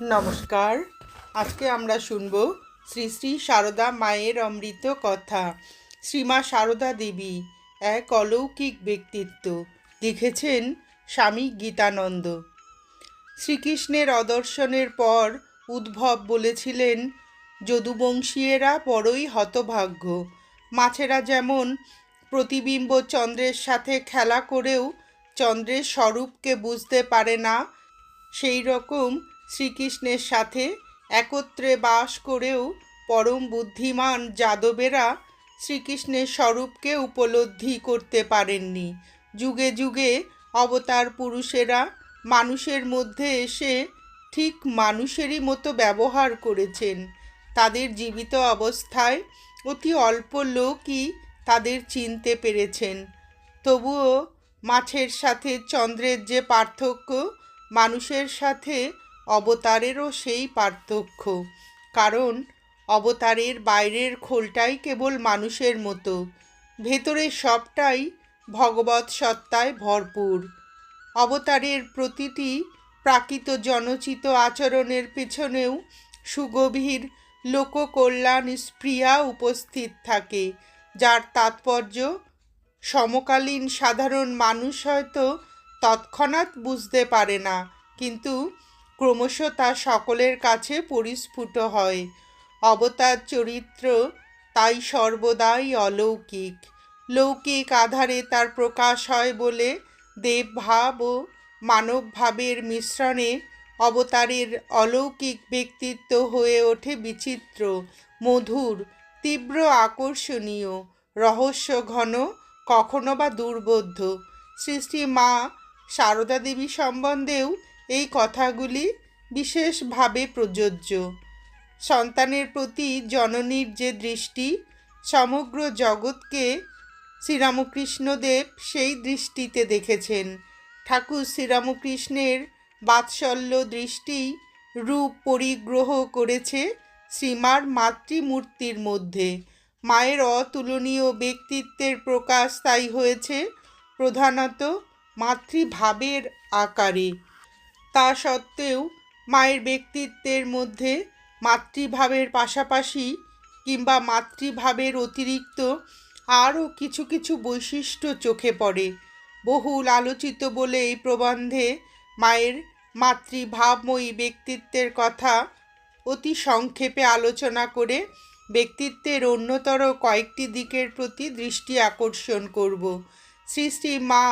নমস্কার। আজকে আমরা শুনব শ্রী শ্রী সারদা মায়ের অমৃত কথা। শ্রীমা সারদা দেবী, এক অলৌকিক ব্যক্তিত্ব। লিখেছেন স্বামী গীতানন্দ। শ্রীকৃষ্ণের অদর্শনের পর উদ্ভব বলেছিলেন, যদুবংশীয়েরা বড়ই হতভাগ্য। মাছেরা যেমন প্রতিবিম্ব চন্দ্রের সাথে খেলা করেও চন্দ্রের স্বরূপকে বুঝতে পারে না, সেই রকম শ্রীকৃষ্ণের সাথে একত্রে বাস করেও পরম বুদ্ধিমান যাদবেরা শ্রীকৃষ্ণের স্বরূপকে উপলব্ধি করতে পারেননি। যুগে যুগে অবতার পুরুষেরা মানুষের মধ্যে এসে ঠিক মানুষেরই মতো ব্যবহার করেছেন। তাদের জীবিত অবস্থায় অতি অল্প লোকই তাদের চিনতে পেরেছেন। তবুও মাছের সাথে চন্দ্রের যে পার্থক্য, মানুষের সাথে অবতারেরও সেই পার্থক্য। কারণ, অবতারের বাইরের খোলটাই কেবল মানুষের মতো। ভেতরের সবটাই ভগবত সত্তায় ভরপুর। অবতারের প্রতিটি প্রাকৃত জনচিত আচরণের পেছনেও সুগভীর লোককল্যাণ স্প্রিয়া উপস্থিত থাকে, যার তাৎপর্য সমকালীন সাধারণ মানুষ হয়তো তৎক্ষণাৎ বুঝতে পারে না, কিন্তু ক্রমশ তা সকলের কাছে পরিস্ফুট হয়। অবতার চরিত্র তাই সর্বদাই অলৌকিক। লৌকিক আধারে তার প্রকাশ হয় বলে দেবভাব ও মানব ভাবের মিশ্রণে অবতারের অলৌকিক ব্যক্তিত্ব হয়ে ওঠে বিচিত্র, মধুর, তীব্র আকর্ষণীয়, রহস্য ঘন, কখনো বা দুর্বোধ্য। সৃষ্টি মা সারদা দেবী সম্বন্ধেও এই কথাগুলি বিশেষভাবে প্রযোজ্য। সন্তানের প্রতি জননীর যে দৃষ্টি, সমগ্র জগৎকে শ্রীরামকৃষ্ণদেব সেই দৃষ্টিতে দেখেছেন। ঠাকুর শ্রীরামকৃষ্ণের বাৎসল্য দৃষ্টি রূপ পরিগ্রহ করেছে শ্রীমার মাতৃমূর্তির মধ্যে। মায়ের অতুলনীয় ব্যক্তিত্বের প্রকাশ তাই হয়েছে, প্রধানত মাতৃভাবের আকারে। তা সত্ত্বেও মায়ের ব্যক্তিত্বের মধ্যে মাতৃভাবের পাশাপাশি কিংবা মাতৃভাবের অতিরিক্ত আরও কিছু কিছু বৈশিষ্ট্য চোখে পড়ে। বহুল আলোচিত বলে এই প্রবন্ধে মায়ের মাতৃভাবময়ী ব্যক্তিত্বের কথা অতি সংক্ষেপে আলোচনা করে ব্যক্তিত্বের অন্যতর কয়েকটি দিকের প্রতি দৃষ্টি আকর্ষণ করব। শ্রী মা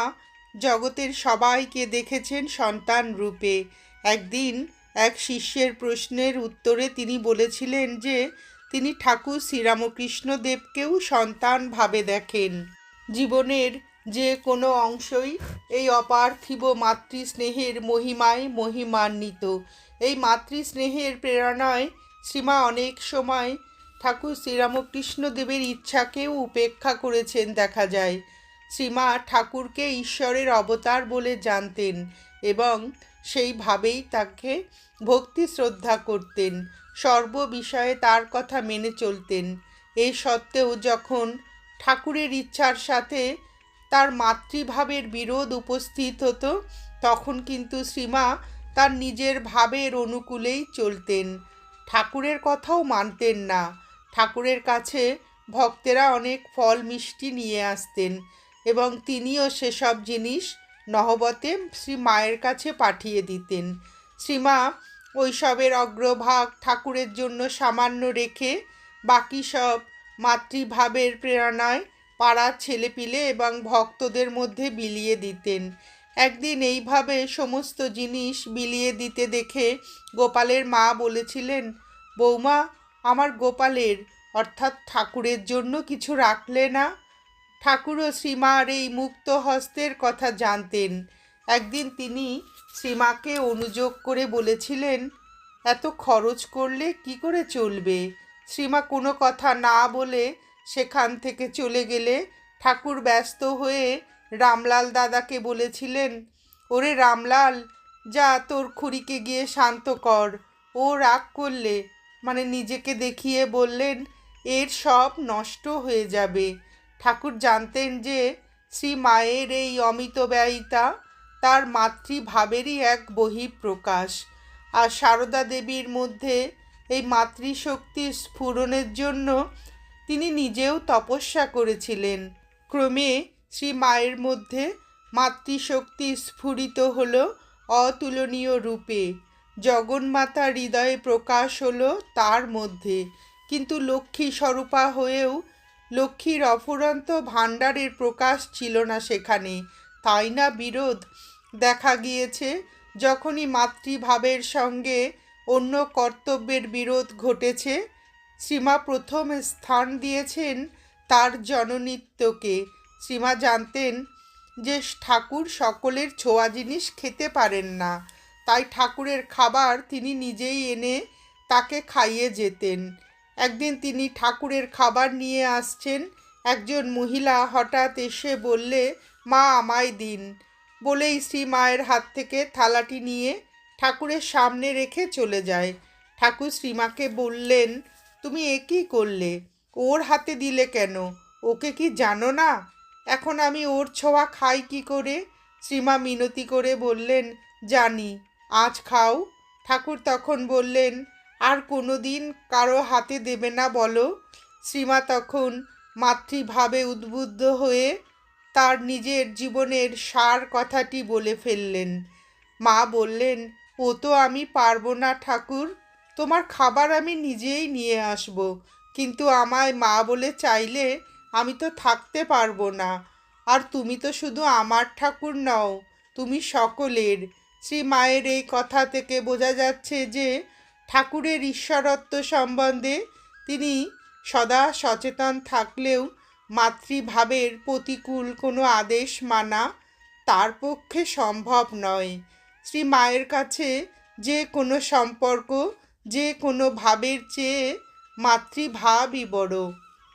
জগতের সবাইকে দেখেছেন সন্তান রূপে। একদিন এক শিষ্যের প্রশ্নের উত্তরে তিনি বলেছিলেন যে, তিনি ঠাকুর শ্রীরামকৃষ্ণ দেবকেও সন্তান ভাবে দেখেন। জীবনের যে কোনো অংশই এই অপার্থিব মাতৃস্নেহের মহিমায় মহিমান্বিত। এই মাতৃস্নেহের প্রেরণায় শ্রীমা অনেক সময় ঠাকুর শ্রীরামকৃষ্ণ দেবের ইচ্ছাকেও উপেক্ষা করেছেন দেখা যায়। শ্রীমা ঠাকুরকে ঈশ্বরের অবতার বলে জানতেন এবং সেইভাবেই তাকে ভক্তি শ্রদ্ধা করতেন, সর্ব বিষয়ে তার কথা মেনে চলতেন। এই সত্ত্বেও যখন ঠাকুরের ইচ্ছার সাথে তার মাতৃভাবের বিরোধ উপস্থিত হতো, তখন কিন্তু শ্রীমা তার নিজের ভাবের অনুকূলেই চলতেন। ঠাকুরের কথাও মানতেন না। ঠাকুরের কাছে ভক্তেরা অনেক ফল মিষ্টি নিয়ে আসতেন। এবং তিনিও সেসব জিনিস নহবতে শ্রী মায়ের কাছে পাঠিয়ে দিতেন। শ্রীমা ওইসবের অগ্রভাগ ঠাকুরের জন্য সামান্য রেখে বাকি সব মাতৃভাবের প্রেরণায় পাড়ার ছেলেপিলে এবং ভক্তদের মধ্যে বিলিয়ে দিতেন। একদিন এইভাবে সমস্ত জিনিস বিলিয়ে দিতে দেখে গোপালের মা বলেছিলেন, বৌমা, আমার গোপালের অর্থাৎ ঠাকুরের জন্য কিছু রাখলে না ঠাকুরও শ্রীমার এই মুক্ত হস্তের কথা জানতেন। একদিন তিনি শ্রীমাকে অনুযোগ করে বলেছিলেন, এত খরচ করলে কি করে চলবে? শ্রীমা কোনো কথা না বলে সেখান থেকে চলে গেলে ঠাকুর ব্যস্ত হয়ে রামলাল দাদাকে বলেছিলেন, ওরে রামলাল, যা তোর খুড়িকে গিয়ে শান্ত কর। ও রাগ করলে মানে নিজেকে দেখিয়ে বললেন, এর সব নষ্ট হয়ে যাবে। ঠাকুর জানতেন যে শ্রী মায়ের এই অমিত ব্যয়িতা তার মাতৃভাবেরই এক বহিঃপ্রকাশ। আর সারদা দেবীর মধ্যে এই মাতৃশক্তির স্ফুরণের জন্য তিনি নিজেও তপস্যা করেছিলেন। ক্রমে শ্রী মায়ের মধ্যে মাতৃশক্তি স্ফুরিত হলো অতুলনীয় রূপে। জগন্মাতা হৃদয়ে প্রকাশ হলো তার মধ্যে। কিন্তু লক্ষ্মী স্বরূপা হয়েও লক্ষ্মীর অফুরন্ত ভাণ্ডারের প্রকাশ ছিল না সেখানে। তাই না বিরোধ? দেখা গিয়েছে, যখনই মাতৃভাবের সঙ্গে অন্য কর্তব্যের বিরোধ ঘটেছে, শ্রীমা প্রথম স্থান দিয়েছেন তার জননিত্যকে। শ্রীমা জানতেন যে ঠাকুর সকলের ছোঁয়া জিনিস খেতে পারেন না, তাই ঠাকুরের খাবার তিনি নিজেই এনে তাকে খাইয়ে যেতেন। একদিন তিনি ঠাকুরের খাবার নিয়ে আসছেন। একজন মহিলা হঠাৎ এসে বললে, মা, আমায় দিন। বলেই শ্রী মায়ের হাত থেকে থালাটি নিয়ে ঠাকুরের সামনে রেখে চলে যায়। ঠাকুর শ্রীমাকে বললেন, তুমি এ কী করলে? ওর হাতে দিলে কেন? ওকে কি জানো না? এখন আমি ওর ছোঁয়া খাই কি করে? শ্রীমা মিনতি করে বললেন, জানি, আজ খাও। ঠাকুর তখন বললেন আর কোনো দিন কারও হাতে দেবে না বলো। শ্রীমা তখন মাতৃভাবে উদ্বুদ্ধ হয়ে তার নিজের জীবনের সার কথাটি বলে ফেললেন। মা বললেন, ও তো আমি পারব না ঠাকুর, তোমার খাবার আমি নিজেই নিয়ে আসব। কিন্তু আমায় মা বলে চাইলে আমি তো থাকতে পারব না। আর তুমি তো শুধু আমার ঠাকুর নও, তুমি সকলের। শ্রী মায়ের এই কথা থেকে বোঝা যাচ্ছে যে ঠাকুরের ঈশ্বরত্ব সম্বন্ধে তিনি সদা সচেতন থাকলেও মাতৃভাবের প্রতিকূল কোনো আদেশ মানা তার পক্ষে সম্ভব নয়। শ্রী মায়ের কাছে যে কোনো সম্পর্ক, যে কোনো ভাবের চেয়ে মাতৃভাবই বড়।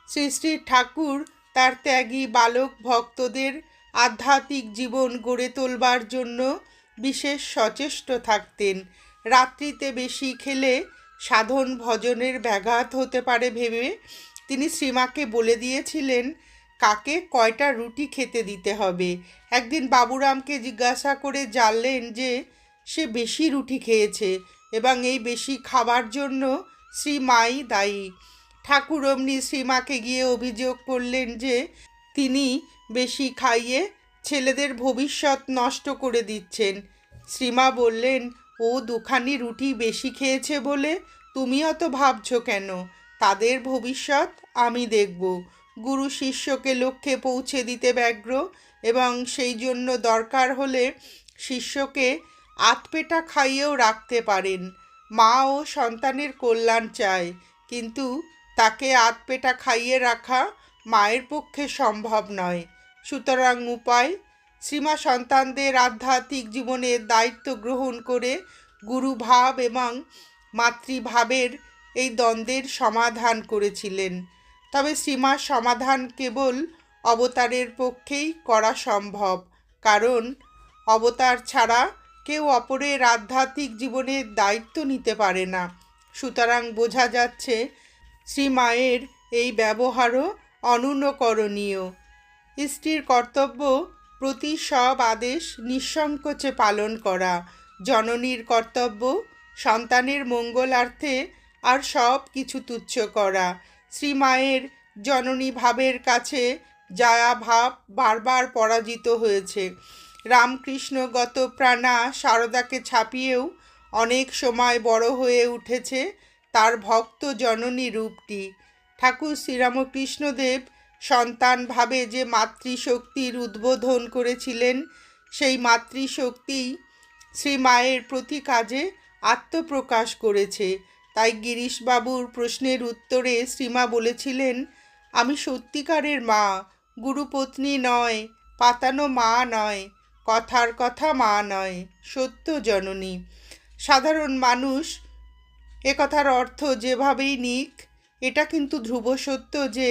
শ্রী শ্রী ঠাকুর তার ত্যাগী বালক ভক্তদের আধ্যাত্মিক জীবন গড়ে তোলবার জন্য বিশেষ সচেষ্ট থাকতেন। রাত্রিতে বেশি খেলে সাধন ভজনের ব্যাঘাত হতে পারে ভেবে তিনি শ্রীমাকে বলে দিয়েছিলেন, কাকে কয়টা রুটি খেতে দিতে হবে? একদিন বাবুরামকে জিজ্ঞাসা করে জানলেন যে, সে বেশি রুটি খেয়েছে এবং এই বেশি খাবার জন্য শ্রীমাই দায়ী। ঠাকুর অমনি শ্রীমাকে গিয়ে অভিযোগ করলেন যে, তিনি বেশি খাইয়ে ছেলেদের ভবিষ্যৎ নষ্ট করে দিচ্ছেন। শ্রীমা বললেন ও দুখানি রুটি বেশি খেয়েছে বলে তুমি অত ভাবছ কেন? তাদের ভবিষ্যৎ আমি দেখব। গুরু শিষ্যকে লক্ষ্যে পৌঁছে দিতে ব্যগ্র এবং সেই জন্য দরকার হলে শিষ্যকে আতপেটা খাইয়েও রাখতে পারেন। মা ও সন্তানের কল্যাণ চায়, কিন্তু তাকে আতপেটা খাইয়ে রাখা মায়ের পক্ষে সম্ভব নয়। সুতরাং উপায় শ্রীমা সন্তানদের আধ্যাত্মিক জীবনের দায়িত্ব গ্রহণ করে গুরুভাব এবং মাতৃভাবের এই দ্বন্দ্বের সমাধান করেছিলেন। তবে শ্রীমার সমাধান কেবল অবতারের পক্ষেই করা সম্ভব, কারণ অবতার ছাড়া কেউ অপরের আধ্যাত্মিক জীবনের দায়িত্ব নিতে পারে না। সুতরাং বোঝা যাচ্ছে শ্রীমায়ের এই ব্যবহারও অনুনকরণীয়। স্ত্রীর কর্তব্য প্রতি সব আদেশ নিঃসংকোচে পালন করা। জননীর কর্তব্য, সন্তানের মঙ্গলার্থে আর সব কিছু তুচ্ছ করা। শ্রীমায়ের জননী ভাবের কাছে জায়া ভাব বারবার পরাজিত হয়েছে। রামকৃষ্ণগত প্রাণা সারদাকে ছাপিয়েও অনেক সময় বড় হয়ে উঠেছে তার ভক্ত জননী রূপটি। ঠাকুর শ্রীরামকৃষ্ণদেব সন্তান ভাবে যে মাতৃশক্তির উদ্বোধন করেছিলেন, সেই মাতৃশক্তি শ্রী মায়ের প্রতি কাজে আত্মপ্রকাশ করেছে। তাই গিরিশবাবুর প্রশ্নের উত্তরে শ্রীমা বলেছিলেন, আমি সত্যিকারের মা, গুরুপত্নী নয়, পাতানো মা নয়, কথার কথা মা নয়, সত্য জননী। সাধারণ মানুষ এ কথার অর্থ যেভাবেই নিক, এটা কিন্তু ধ্রুব সত্য যে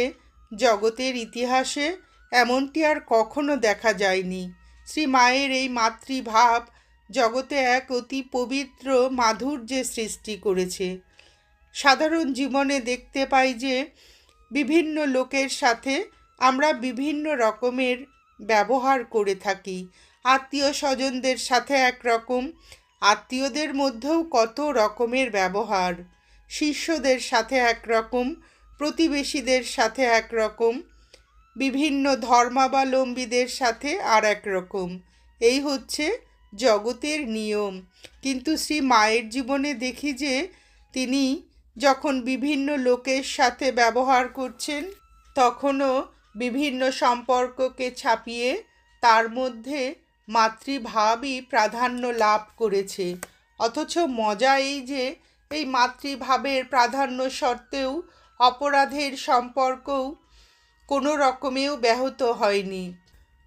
জগতের ইতিহাসে এমনটি আর কখনো দেখা যায়নি। শ্রী মায়ের এই মাতৃভাব জগতে এক অতি পবিত্র মাধুর্যের সৃষ্টি করেছে। সাধারণ জীবনে দেখতে পাই যে, বিভিন্ন লোকের সাথে আমরা বিভিন্ন রকমের ব্যবহার করে থাকি। আত্মীয় স্বজনদের সাথে একরকম, আত্মীয়দের মধ্যেও কত রকমের ব্যবহার। শিষ্যদের সাথে একরকম প্রতিবেশীদের সাথে একরকম, বিভিন্ন ধর্মাবলম্বীদের সাথে আর এক রকম এই হচ্ছে জগতের নিয়ম। কিন্তু শ্রী মায়ের জীবনে দেখি যে তিনি যখন বিভিন্ন লোকের সাথে ব্যবহার করছেন, তখনও বিভিন্ন সম্পর্ককে ছাপিয়ে তার মধ্যে মাতৃভাবই প্রাধান্য লাভ করেছে। অথচ মজা এই যে, এই মাতৃভাবের প্রাধান্য সত্ত্বেও অপরাধের সম্পর্কও কোনো রকমেও ব্যাহত হয়নি।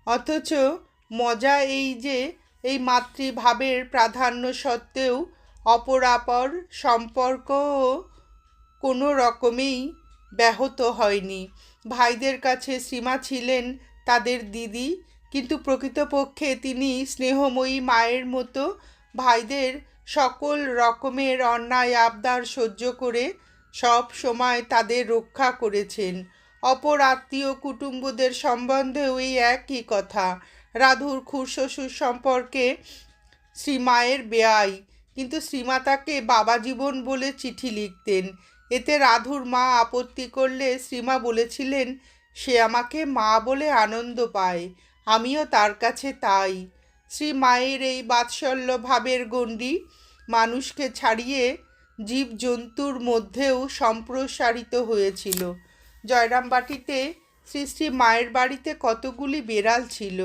অথচ মজা এই যে এই মাতৃভাবের প্রাধান্য সত্ত্বেও অপরাপর সম্পর্কও কোনো রকমেই ব্যাহত হয়নি। ভাইদের কাছে সীমা ছিলেন তাদের দিদি, কিন্তু প্রকৃতপক্ষে তিনি স্নেহময়ী মায়ের মতো ভাইদের সকল রকমের অন্যায় আবদার সহ্য করে সব সময় তাদের রক্ষা করেছেন। অপর আত্মীয় কুটুম্বদের সম্বন্ধেও এই একই কথা। রাধুর খুরশ্বশুর সম্পর্কে শ্রীমায়ের বেয়াই, কিন্তু শ্রীমা তাকে বাবা জীবন বলে চিঠি লিখতেন। এতে রাধুর মা আপত্তি করলে শ্রীমা বলেছিলেন, সে আমাকে মা বলে আনন্দ পায়, আমিও তার কাছে তাই। শ্রী মায়ের এই বাৎসল্য ভাবের গণ্ডি মানুষকে ছাড়িয়ে জীবজন্তুর মধ্যেও সম্প্রসারিত হয়েছিল। জয়রামবাটিতে শ্রী শ্রী মায়ের বাড়িতে কতগুলি বেড়াল ছিল,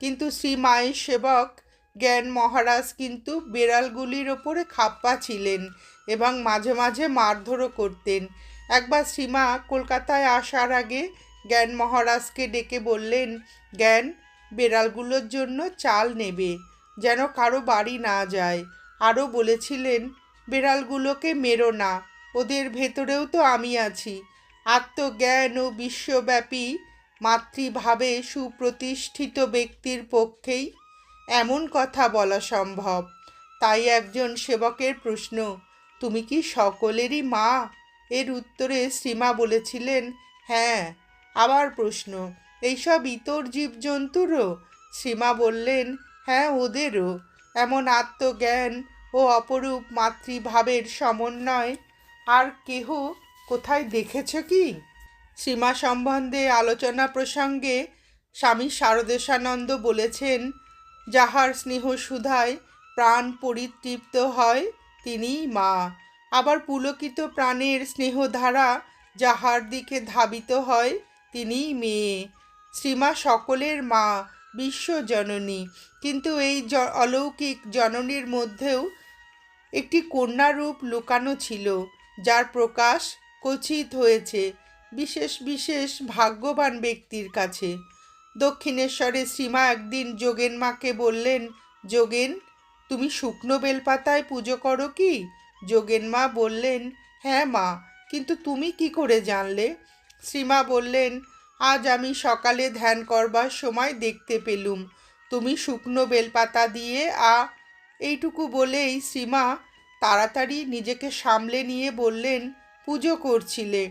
কিন্তু শ্রী মায়ের সেবক জ্ঞান মহারাজ কিন্তু বেড়ালগুলির ওপরে খাপ্পা ছিলেন এবং মাঝে মাঝে মারধরও করতেন। একবার শ্রীমা কলকাতায় আসার আগে জ্ঞান মহারাজকে ডেকে বললেন, জ্ঞান, বেড়ালগুলোর জন্য চাল নেবে, যেন কারও বাড়ি না যায়। আরও বলেছিলেন বেড়ালগুলোকে মেরো না, ওদের ভেতরেও তো আমি আছি। আত্মজ্ঞান ও বিশ্বব্যাপী মাতৃভাবে সুপ্রতিষ্ঠিত ব্যক্তির পক্ষেই এমন কথা বলা সম্ভব। তাই একজন সেবকের প্রশ্ন, তুমি কি সকলেরই মা? এর উত্তরে শ্রীমা বলেছিলেন হ্যাঁ। আবার প্রশ্ন, এইসব ইতর জীবজন্তুরও? শ্রীমা বললেন হ্যাঁ ওদেরও। এমন আত্মজ্ঞান ও অপরূপ মাতৃভাবের সমন্বয়, আর কেহ কোথায় দেখেছ কি? সীমা সম্বন্ধে আলোচনা প্রসঙ্গে স্বামী শারদেশানন্দ বলেছেন, যাহার স্নেহ সুধায় প্রাণ পরিতৃপ্ত হয়, তিনিই মা। আবার পুলকিত প্রাণের স্নেহধারা যাহার দিকে ধাবিত হয় তিনি মেয়ে। শ্রীমা সকলের মা, বিশ্বজননী। কিন্তু এই অলৌকিক জননীর মধ্যেও একটি কন্যারূপ লুকানো ছিল, যার প্রকাশ কচিত হয়েছে বিশেষ বিশেষ ভাগ্যবান ব্যক্তির কাছে। দক্ষিণেশ্বরে শ্রীমা একদিন যোগেন মাকে বললেন, যোগেন, তুমি শুকনো বেলপাতায় পুজো করো কি? যোগেন মা বললেন হ্যাঁ মা, কিন্তু তুমি কি করে জানলে? শ্রীমা বললেন, আজ আমি সকালে ধ্যান করবার সময় দেখতে পেলুম। তুমি শুকনো বেলপাতা দিয়ে আ এইটুকু বলেই শ্রীমা তাড়াতাড়ি নিজেকে সামলে নিয়ে বললেন, পুজো করছিলে।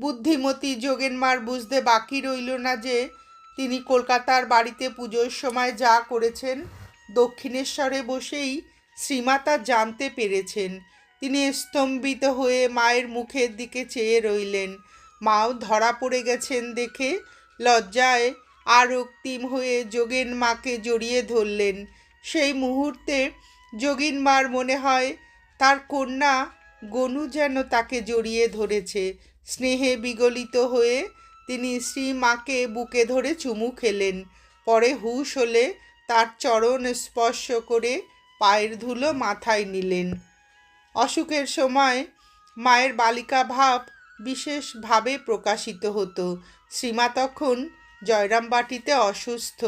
বুদ্ধিমতী যোগেনমার বুঝতে বাকি রইল না যে তিনি কলকাতার বাড়িতে পুজোর সময় যা করেছেন, দক্ষিণেশ্বরে বসেই শ্রীমা তা জানতে পেরেছেন। তিনি স্তম্ভিত হয়ে মায়ের মুখের দিকে চেয়ে রইলেন। মাও ধরা পড়ে গেছেন দেখে লজ্জায় আর অক্তিম হয়ে যোগেন মাকে জড়িয়ে ধরলেন। সেই মুহূর্তে যোগিন মার মনে হয়, তার কন্যা গনু যেন তাকে জড়িয়ে ধরেছে। স্নেহে বিগলিত হয়ে তিনি শ্রী মাকে বুকে ধরে চুমু খেলেন। পরে হুশ হলে তার চরণ স্পর্শ করে পায়ের ধুলো মাথায় নিলেন। অসুখের সময় মায়ের বালিকা ভাব বিশেষভাবে প্রকাশিত হতো। শ্রীমা তখন জয়রামবাটিতে অসুস্থ।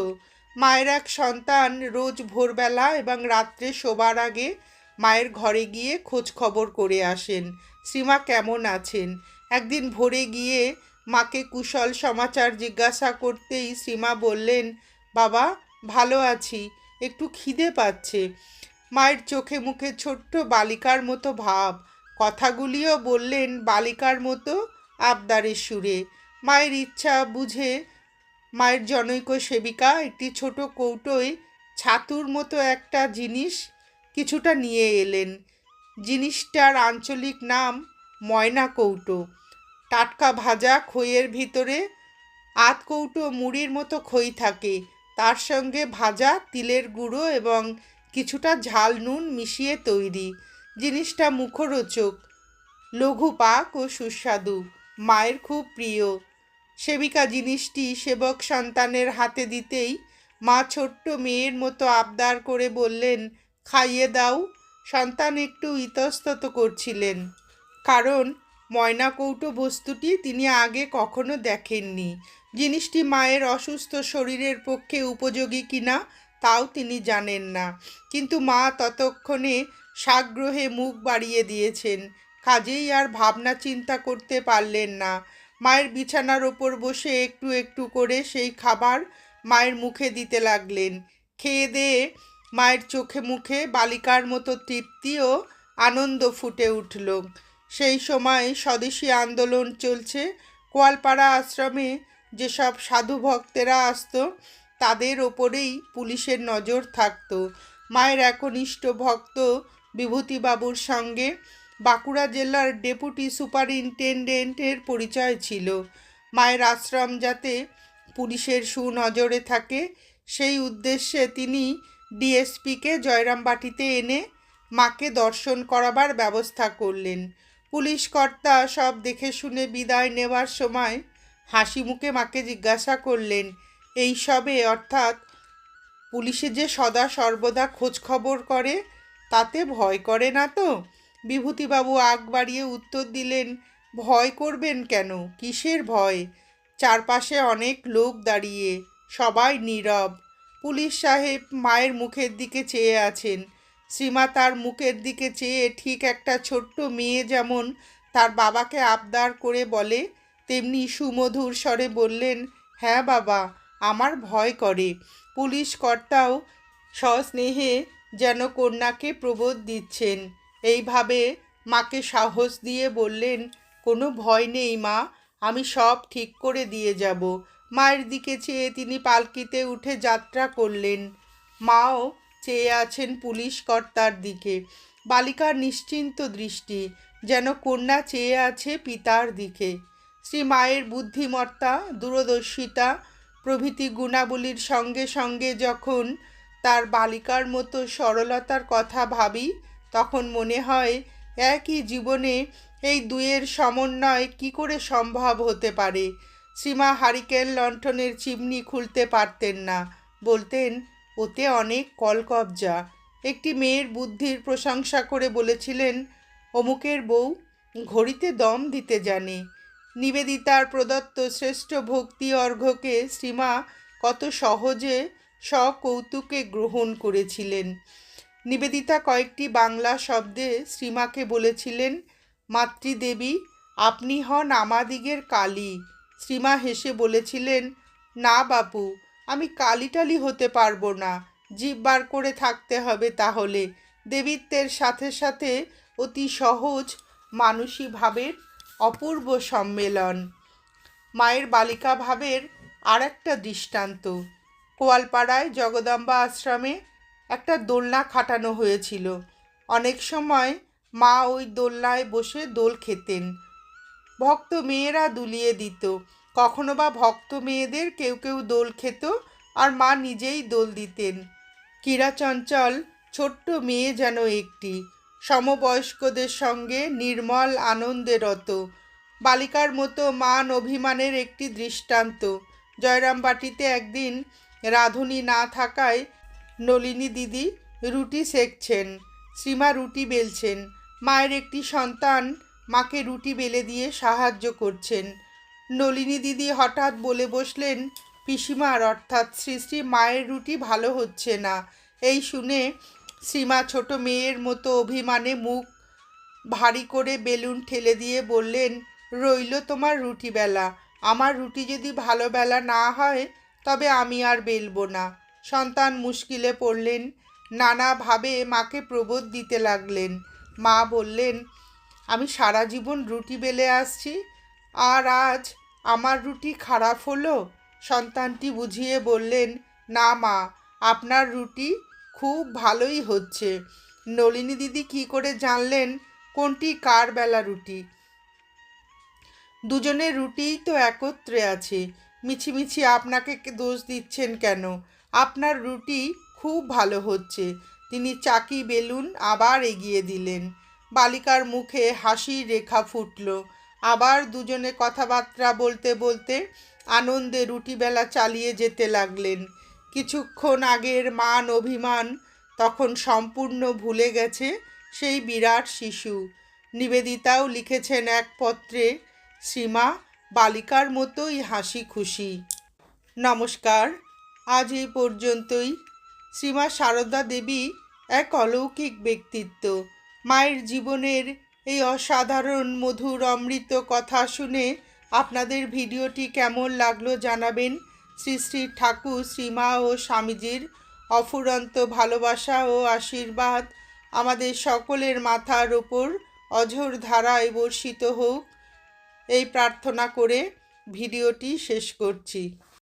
মায়ের এক সন্তান রোজ ভোরবেলা এবং রাত্রে শোবার আগে মায়ের ঘরে গিয়ে খোঁজ খবর করে আসেন। শ্রীমা, কেমন আছেন? একদিন ভোরে গিয়ে মাকে কুশল সমাচার জিজ্ঞাসা করতেই শ্রীমা বললেন, বাবা, ভালো আছি, একটু খিদে পাচ্ছে। মায়ের চোখে মুখে ছোট্ট বালিকার মতো ভাব। কথাগুলিও বললেন বালিকার মতো আবদারের সুরে। মায়ের ইচ্ছা বুঝে মায়ের জনৈক সেবিকা, একটি ছোট কৌটোয় ছাতুর মতো একটা জিনিস কিছুটা নিয়ে এলেন। জিনিসটার আঞ্চলিক নাম ময়না কৌটো। টাটকা ভাজা খইয়ের ভিতরে আধ কৌটো মুড়ির মতো খই থাকে। তার সঙ্গে ভাজা, তিলের গুঁড়ো এবং কিছুটা ঝাল নুন মিশিয়ে তৈরি। জিনিসটা মুখরোচক লঘু পাক ও সুস্বাদু। মায়ের খুব প্রিয়। সেবিকা জিনিসটি সেবক সন্তানের হাতে দিতেই মা ছোট্ট মেয়ের মতো আবদার করে বললেন, খাইয়ে দাও। সন্তান একটু ইতস্তত করছিলেন। কারণ ময়না কৌটো বস্তুটি তিনি আগে কখনো দেখেননি। জিনিসটি মায়ের অসুস্থ শরীরের পক্ষে উপযোগী কিনা তাও তিনি জানেন না। কিন্তু মা ততক্ষণে সাগ্রহে মুখ বাড়িয়ে দিয়েছেন। কাজেই আর ভাবনা চিন্তা করতে পারলেন না। মায়ের বিছানার ওপর বসে একটু একটু করে সেই খাবার মায়ের মুখে দিতে লাগলেন। খেয়ে দিয়ে মায়ের চোখে মুখে বালিকার মতো তৃপ্তি ও আনন্দ ফুটে উঠল। সেই সময় স্বদেশী আন্দোলন চলছে। কোয়ালপাড়া আশ্রমে যেসব সাধু ভক্তেরা আসতো, তাদের ওপরেই পুলিশের নজর থাকতো। মায়ের একনিষ্ঠ ভক্ত বিভূতিবাবুর সঙ্গে বাঁকুড়া জেলার ডেপুটি সুপারিনটেন্ডেন্টের পরিচয় ছিল। মায়ের আশ্রম যাতে পুলিশের সুনজরে থাকে, সেই উদ্দেশ্যে তিনি ডিএসপিকে জয়রামবাটিতে এনে মাকে দর্শন করাবার ব্যবস্থা করলেন। পুলিশ কর্তা সব দেখে শুনে বিদায় নেওয়ার সময় হাসি মুখে মাকে জিজ্ঞাসা করলেন, এই সবে অর্থাৎ পুলিশে যে সদা সর্বদা খোঁজ খবর করে, তাতে ভয় করে না তো? বিভূতিবাবু আগ বাড়িয়ে উত্তর দিলেন, ভয় করবেন কেন? কিসের ভয়? চারপাশে অনেক লোক দাঁড়িয়ে, সবাই নীরব। পুলিশ সাহেব মায়ের মুখের দিকে চেয়ে আছেন। শ্রীমা তার মুখের দিকে চেয়ে ঠিক একটা ছোট্ট মেয়ে যেমন তার বাবাকে আবদার করে বলে, তেমনি সুমধুর স্বরে বললেন হ্যাঁ বাবা, আমার ভয় করে। পুলিশ কর্তাও সস্নেহে যেন কন্যাকে প্রবোধ দিচ্ছেন। এইভাবে মাকে সাহস দিয়ে বললেন, কোনো ভয় নেই মা, আমি সব ঠিক করে দিয়ে যাব। মায়ের দিকে চেয়ে তিনি পালকিতে উঠে যাত্রা করলেন। মাও চেয়ে আছেন পুলিশ কর্তার দিকে। বালিকার নিশ্চিন্ত দৃষ্টি যেন কন্যা চেয়ে আছে পিতার দিকে। শ্রী মায়ের বুদ্ধিমত্তা, দূরদর্শিতা, প্রভৃতি গুণাবলীর সঙ্গে সঙ্গে যখন তার বালিকার মতো সরলতার কথা ভাবি তখন মনে হয় একই জীবনে এই দুয়ের সমন্বয় কি করে সম্ভব হতে পারে। সীমা হারিকেন লণ্ঠনের চিমনি খুলতে পারতেন না। বলতেন, ওতে অনেক কলকবজা। একটি মেয়ের বুদ্ধির প্রশংসা করে বলেছিলেন, অমুকের বউ ঘড়িতে দম দিতে জানে। নিবেদিতার প্রদত্ত শ্রেষ্ঠ ভক্তি অর্ঘ্যকে শ্রীমা কত সহজে সকৌতুকে গ্রহণ করেছিলেন। নিবেদিতা কয়েকটি বাংলা শব্দে শ্রীমাকে বলেছিলেন, মাতৃদেবী, আপনি হন আমাদিগের কালী। শ্রীমা হেসে বলেছিলেন, না বাপু, আমি কালিটালি হতে পারব না। জীব বার করে থাকতে হবে তাহলে। দেবীত্বের সাথে সাথে অতি সহজ মানুষী ভাবের অপূর্ব সম্মেলন। মায়ের বালিকা ভাবের আর একটা দৃষ্টান্ত। কোয়ালপাড়ায় জগদম্বা আশ্রমে একটা দোলনা খাটানো হয়েছিল। অনেক সময় মা ওই দোলনায় বসে দোল খেতেন। ভক্ত মেয়েরা দুলিয়ে দিত। কখনো বা ভক্ত মেয়েদের কেউ কেউ দোল খেত আর মা নিজেই দোল দিতেন। চঞ্চল ছোট্ট মেয়ে যেন একটি। সমবয়স্কদের সঙ্গে নির্মল আনন্দে রত। বালিকার মতো মান অভিমানের একটি দৃষ্টান্ত। জয়রামবাটিতে একদিন রাধুনি না থাকায় নলিনী দিদি রুটি সেকছেন শ্রীমা রুটি বেলছেন, মায়ের একটি সন্তান মাকে রুটি বেলে দিয়ে সাহায্য করছেন। নলিনী দিদি হঠাৎ বলে বসলেন পিসিমার অর্থাৎ শ্রী শ্রী মায়ের রুটি ভালো হচ্ছে না। এই শুনে শ্রীমা ছোট মেয়ের মতো অভিমানে মুখ ভারী করে বেলুন ঠেলে দিয়ে বললেন, রইল তোমার রুটি বেলা। আমার রুটি যদি ভালো বেলা না হয়, তবে আমি আর বেলবো না। সন্তান মুশকিলে পড়লেন। নানাভাবে মাকে প্রবোধ দিতে লাগলেন। মা বললেন, আমি সারা জীবন রুটি বেলে আসছি। আর আজ আমার রুটি খারাপ হলো? সন্তানটি বুঝিয়ে বললেন, না মা, আপনার রুটি খুব ভালোই হচ্ছে। নলিনী দিদি কি করে জানলেন কোনটি কার বেলা রুটি? দুজনের রুটিই তো একত্রে আছে। মিছিমিছি আপনাকে দোষ দিচ্ছেন কেন? আপনার রুটি খুব ভালো হচ্ছে। তিনি চাকি বেলুন আবার এগিয়ে দিলেন। বালিকার মুখে হাসির রেখা ফুটল। আবার দুজনে কথাবার্তা বলতে বলতে আনন্দে রুটি বেলা চালিয়ে যেতে লাগলেন। কিছুক্ষণ আগের মান অভিমান তখন সম্পূর্ণ ভুলে গেছে সেই বিরাট শিশু। নিবেদিতাও লিখেছেন এক পত্রে, সীমা, বালিকার মতোই হাসি খুশি নমস্কার। আজ এই পর্যন্তই। শ্রীমা সারদা দেবী এক অলৌকিক ব্যক্তিত্ব। মায়ের জীবনের এই অসাধারণ, মধুর, অমৃত কথা শুনে আপনাদের ভিডিওটি কেমন লাগল জানাবেন। শ্রী শ্রী ঠাকুর, শ্রীমা ও স্বামীজির অফুরন্ত ভালোবাসা ও আশীর্বাদ আমাদের সকলের মাথার ওপর অঝোর ধারায় বর্ষিত হোক। এই প্রার্থনা করে ভিডিওটি শেষ করছি।